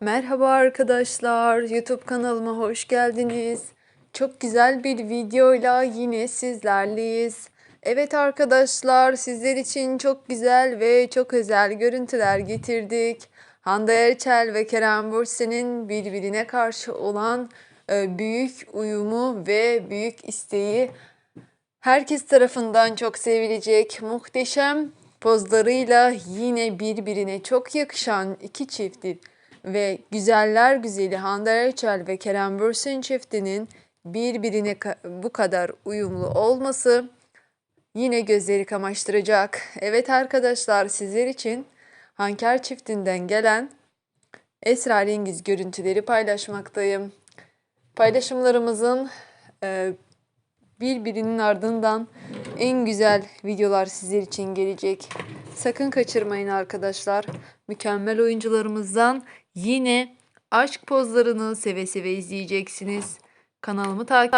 Merhaba arkadaşlar, YouTube kanalıma hoş geldiniz. Çok güzel bir videoyla yine sizlerleyiz. Evet arkadaşlar, sizler için çok güzel ve çok özel görüntüler getirdik. Hande Erçel ve Kerem Bürsin'in birbirine karşı olan e, büyük uyumu ve büyük isteği herkes tarafından çok sevilecek muhteşem pozlarıyla yine birbirine çok yakışan iki çiftin ve güzeller güzeli Hande Erçel ve Kerem Bürsin çiftinin birbirine bu kadar uyumlu olması yine gözleri kamaştıracak. Evet arkadaşlar sizler için Hanker çiftinden gelen esrarengiz görüntüleri paylaşmaktayım. Paylaşımlarımızın e, birbirinin ardından en güzel videolar sizler için gelecek. Sakın kaçırmayın arkadaşlar. Mükemmel oyuncularımızdan yine aşk pozlarını seve seve izleyeceksiniz. Kanalımı takip